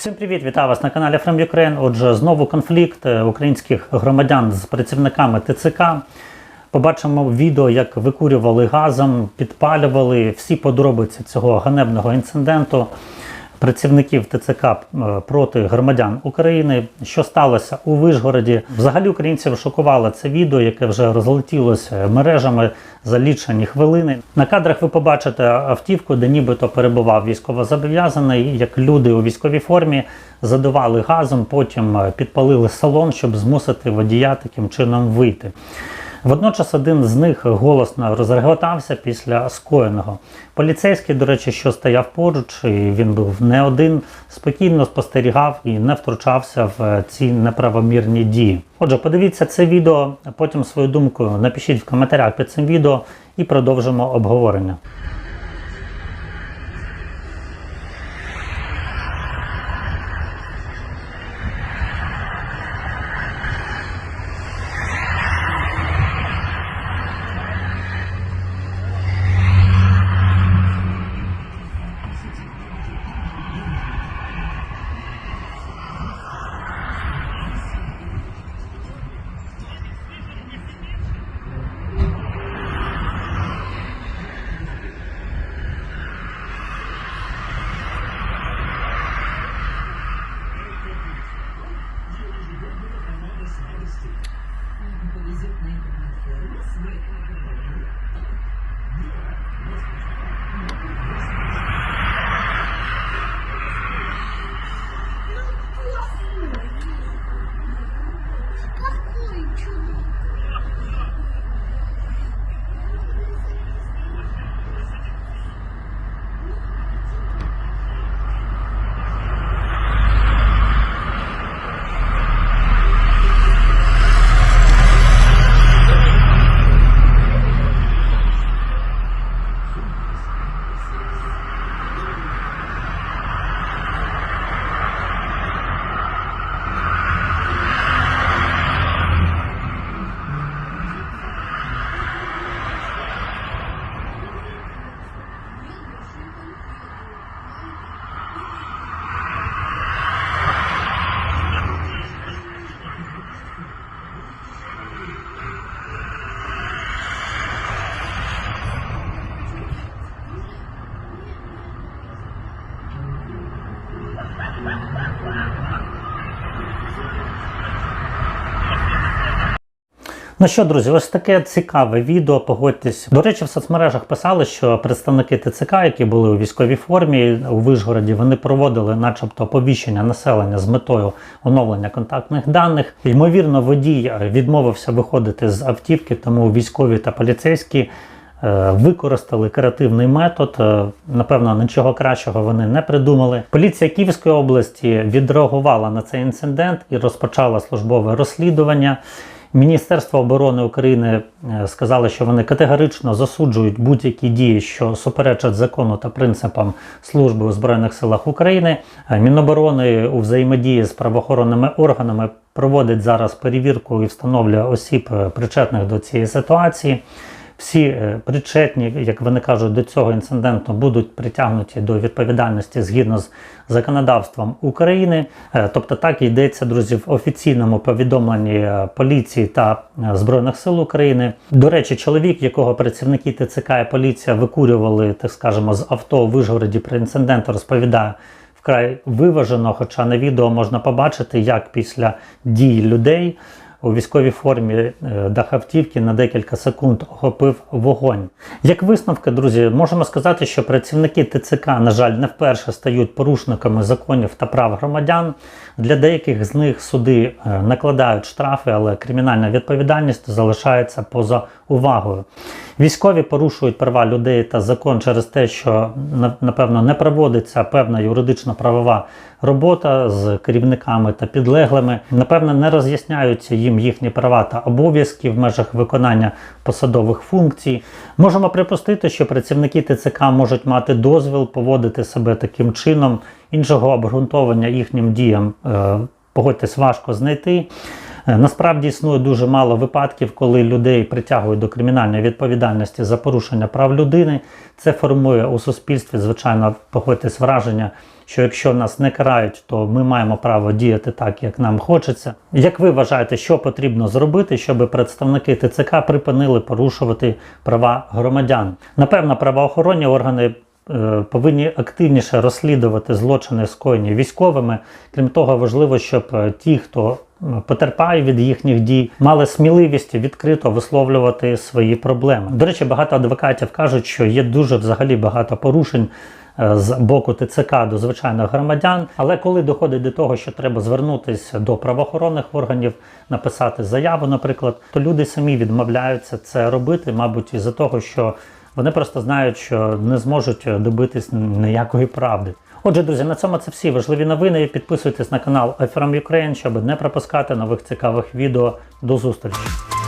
Всім привіт, вітаю вас на каналі From Ukraine. Отже, знову конфлікт е, українських громадян з працівниками ТЦК. Побачимо відео, як викурювали газом, підпалювали всі подробиці цього ганебного інциденту працівників ТЦК е, проти громадян України. Що сталося у Вишгороді? Взагалі українців шокувало це відео, яке вже розлетілося мережами за лічені хвилини. На кадрах ви побачите автівку, де нібито перебував військовозобов'язаний, як люди у військовій формі задували газом, потім е, підпалили салон, щоб змусити водія таким чином вийти. Водночас один з них голосно розреготався після скоєного. Поліцейський, до речі, що стояв поруч, і він був не один, спокійно спостерігав і не втручався в ці неправомірні дії. Отже, подивіться це відео, потім свою думку напишіть в коментарях під цим відео і продовжимо обговорення. Ну що, друзі, ось таке цікаве відео. Погодьтесь. До речі, в соцмережах писали, що представники ТЦК, які були у військовій формі у Вишгороді, вони проводили, начебто, оповіщення населення з метою оновлення контактних даних. Ймовірно, водій відмовився виходити з автівки, тому військові та поліцейські. е, Використали креативний метод. Е, Напевно, нічого кращого вони не придумали. Поліція Київської області відреагувала на цей інцидент і розпочала службове розслідування. Міністерство оборони України е, сказало, що вони категорично засуджують будь-які дії, що суперечать закону та принципам служби у Збройних силах України. Е, Міноборони у взаємодії з правоохоронними органами проводить зараз перевірку і встановлює осіб, е, причетних до цієї ситуації. Всі е, причетні, як вони кажуть, до цього інциденту будуть притягнуті до відповідальності згідно з законодавством України. Е, Тобто так йдеться, друзі, в офіційному повідомленні е, поліції та Збройних сил України. До речі, чоловік, якого працівники ТЦК і поліція викурювали, так скажемо, з авто у Вишгороді при інциденті, розповідає вкрай виважено, хоча на відео можна побачити, як після дій людей у військовій формі Дахавтівки дах автівки на декілька секунд охопив вогонь. Як висновки, друзі, можемо сказати, що працівники ТЦК, на жаль, не вперше стають порушниками законів та прав громадян. Для деяких з них суди е, накладають штрафи, але кримінальна відповідальність залишається поза увагою. Військові порушують права людей та закон через те, що напевно не проводиться певна юридично-правова робота з керівниками та підлеглими. Напевно, не роз'ясняються їм їхні права та обов'язки в межах виконання посадових функцій. Можемо припустити, що працівники ТЦК можуть мати дозвіл поводити себе таким чином. Іншого обґрунтовання їхнім діям е, погодьтесь важко знайти. Е, Насправді існує дуже мало випадків, коли людей притягують до кримінальної відповідальності за порушення прав людини. Це формує у суспільстві, звичайно, погодьтесь враження, що якщо нас не карають, то ми маємо право діяти так, як нам хочеться. Як ви вважаєте, що потрібно зробити, щоб представники ТЦК припинили порушувати права громадян? Напевно, правоохоронні органи. е, Повинні активніше розслідувати злочини, скоєні військовими. Крім того, важливо, щоб е, ті, хто потерпає від їхніх дій, мали сміливість відкрито висловлювати свої проблеми. До речі, багато адвокатів кажуть, що є дуже взагалі багато порушень е, з боку ТЦК до звичайних громадян. Але коли доходить до того, що треба звернутися до правоохоронних органів, написати заяву, наприклад, то люди самі відмовляються це робити, мабуть, із-за того, що вони просто знають, що не зможуть добитись ніякої правди. Отже, друзі, на цьому це всі важливі новини. Підписуйтесь на канал iFrom Ukraine, щоб не пропускати нових цікавих відео. До зустрічі!